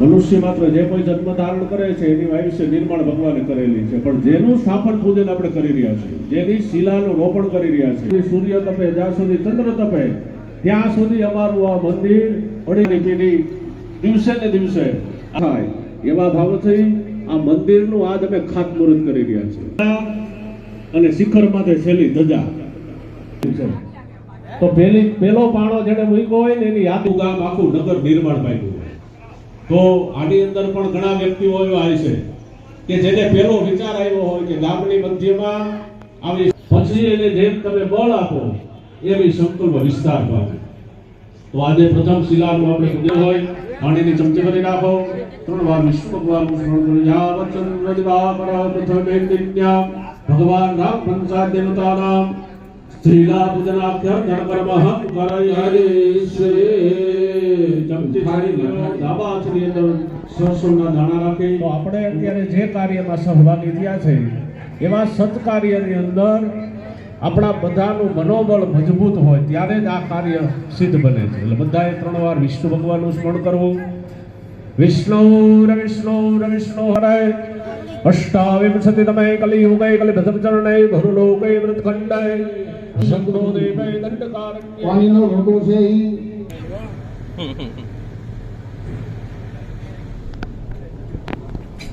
મનુષ્ય માત્ર જે કોઈ જન્મ ધારણ કરે છે એની આયુષ્ય નિર્માણ ભગવાને કરેલી છે પણ જેનું સ્થાપન પૂજન આપણે કરી રહ્યા છીએ? જેની શિલાનું રોપણ કરી રહ્યા છીએ? સૂર્ય તપે, જ્યાં સુધી ચંદ્ર તપે, ત્યાં સુધી અમારું આ મંદિર અડીની પીઢી દિવસે ને દિવસે થાય. એવા ભાવથી આ મંદિરનું આજ અમે ખાતમુહૂર્ત કરી રહ્યા છીએ અને શિખર માથે છેલ્લી ધજા. તો પેલી પેલો પાણો જેને મૂક્યો હોય ને એની આખું ગામ આખું નગર નિર્માણ પામ્યું તો આની અંદર પણ ઘણા વ્યક્તિઓ એવા છે કે જેને પેલો વિચાર આવ્યો હોય કે ગામની મધ્યમાં આવી પછી એને જેમ તમે બળ આપો, એવી સંપૂર્ણ વિસ્તાર પામે. આજે પ્રથમ શિલાનું આપણે પૂજન હોય પાણીની ચમચી કરી નાખો. ત્રણ વાર વિષ્ણુ ભગવાન ભગવાન રામ પંચા દેવતાનામ સ્ત્રીલા પૂજનાભ્યમ ધર્મકર્મઃ કરયરિષ્યે ચમચી થાળી ડાબા હાથની અંદર સરસોના દાણા રાખે. તો આપણે અત્યારે જે કાર્યમાં સહભાગી થયા છે, એવા સત્કાર્યની અંદર આપણા બધાનું મનોબળ મજબૂત હોય ત્યારે જ આ કાર્ય સિદ્ધ બને છે. એટલે બધાએ ત્રણ વાર વિષ્ણુ ભગવાનનું સ્મરણ કરવું. વિષ્ણુ રવિષ્ણુ રવિષ્ણુ હરે અષ્ટાવિંશતિ તમે કલિયુગે કલિભદ્રચરણે ભરુલોકે વૃતખંડે શંકરો દેવે દંડકારણ્ય. પાણીનો લોટો છે ઈ.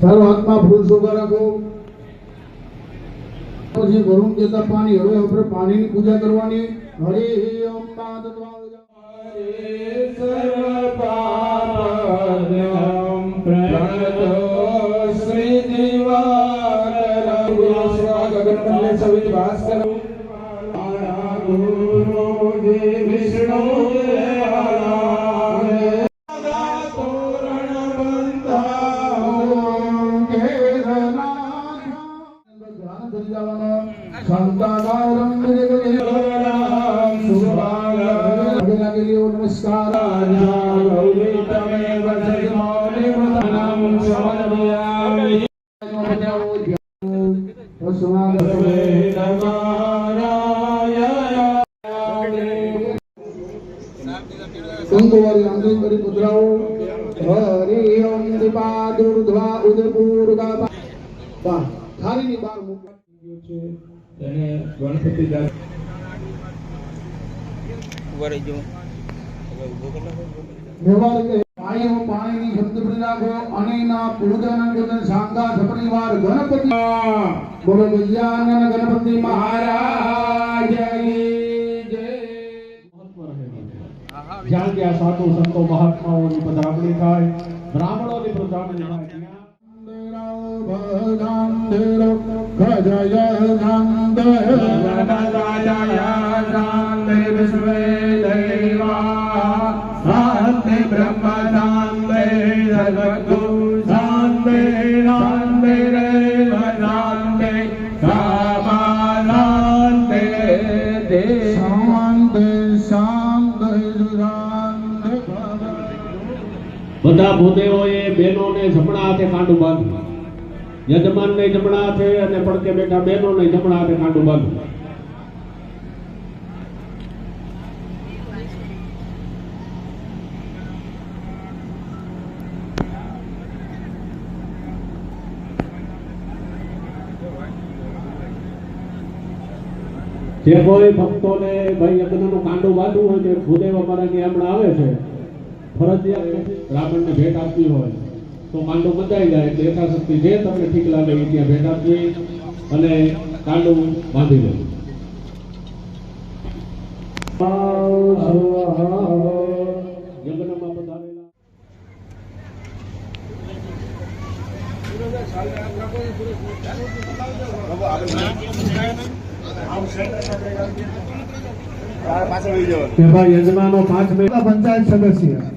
તારો આત્મા શોભા રાખો. પછી વરુણ દેતા પાણી હવે આપણે પાણીની પૂજા કરવાની. હરે ઓમ પાદ કંકુવારી આંગળી કરી મુદ્રાઓ હરિ ઓમ દીપા દુર્ધ્વા ઉદપૂર્ગા વાહ થાળીની બહાર મૂકવા ગણપતિ નાખો. કે પાણીની શબ્દ પડી અણીના મહારાજ કી જય ત્યાં સાધુ સંતો મહાત્માઓની પધરામણી થાય બ્રાહ્મણોની પધરામણી થાય બધા ભૂદેવોએ બહેનોને ઝપડા હાથે કાંડું બાંધ્યું. યજમાનને જમણા હાથે અને પડકે બેઠા બહેનોને જમણા હાથે કાંડું બાંધું. જે કોઈ ભક્તોને ભાઈ યજ્ઞનું કાંડું બાંધવું હોય તે ભૂદેવ અમારા હમણાં આવે છે, ફરજિયાત બ્રાહ્મણને ભેટ આપવી હોય. તો માંડો બંધાઈ જાય એટલે યથાશક્તિ જે તમને ઠીક લાગે એ ત્યાં ભેટ આપવી અને કાંડો બાંધી લેવું યજમાનો પાંચ મહિના પંચાયત સદસ્ય.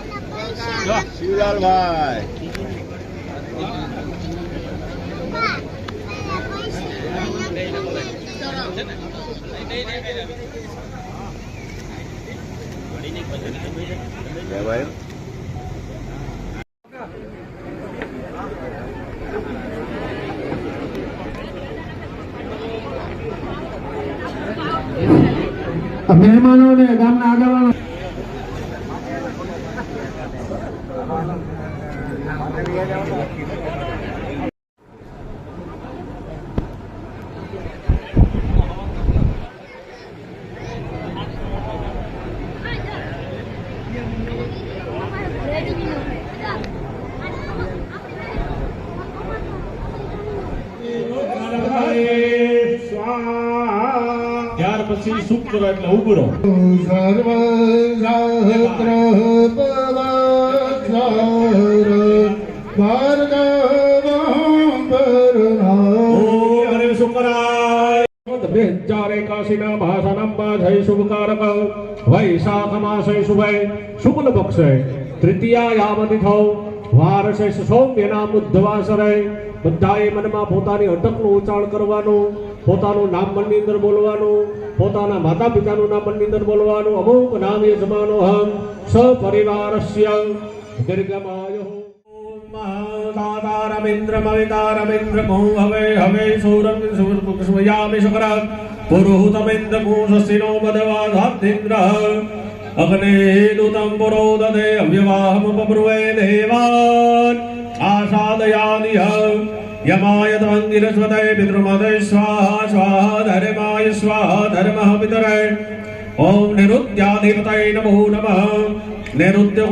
શિવલાલભાઈ. ભાઈ. મહેમાનોને ગામના આગેવાનો ત્યાર પછી સુખ કરો એટલે ઊભો રહો સર્વ શાસ્ત્ર પવાચાર એકાશીન ભાષણમ બાધય શુભકારક વૈશાખ માસય શુભય શુક્લ પક્ષય તૃતીયા યામ યામતિથો વારશે સૌમ્યના બુદ્ધવાસરે બધાએ મનમાં પોતાની અટકનું ઉચ્ચારણ કરવાનું પોતાનું નામ મનની અંદર બોલવાનું પોતાના માતા પિતાનું નામ મનની અંદર બોલવાનું અમુક નામ યજમાનો હમ સપરિવારસ્ય દીર્ઘમાયો દાદા રમેન્દ્ર મવિતા રમેન્દ્ર મોહ હવે હવે સૌરમ સૌર સ્વયામિ શુકરાત पुरुहूतमिन्द्रपूषस्तिनो मदवाधात्तिन्द्रः अग्नेदूतं पुरो ददे अव्यवाहमुपब्रुवे देवान् आसादयानिह यमाय तमङ्गिरस्वते पितृमदे स्वाहा स्वाहा धर्माय स्वाहा धर्मः पितरे ॐ निरुद्याधिपतये नमो नमः निरुद्य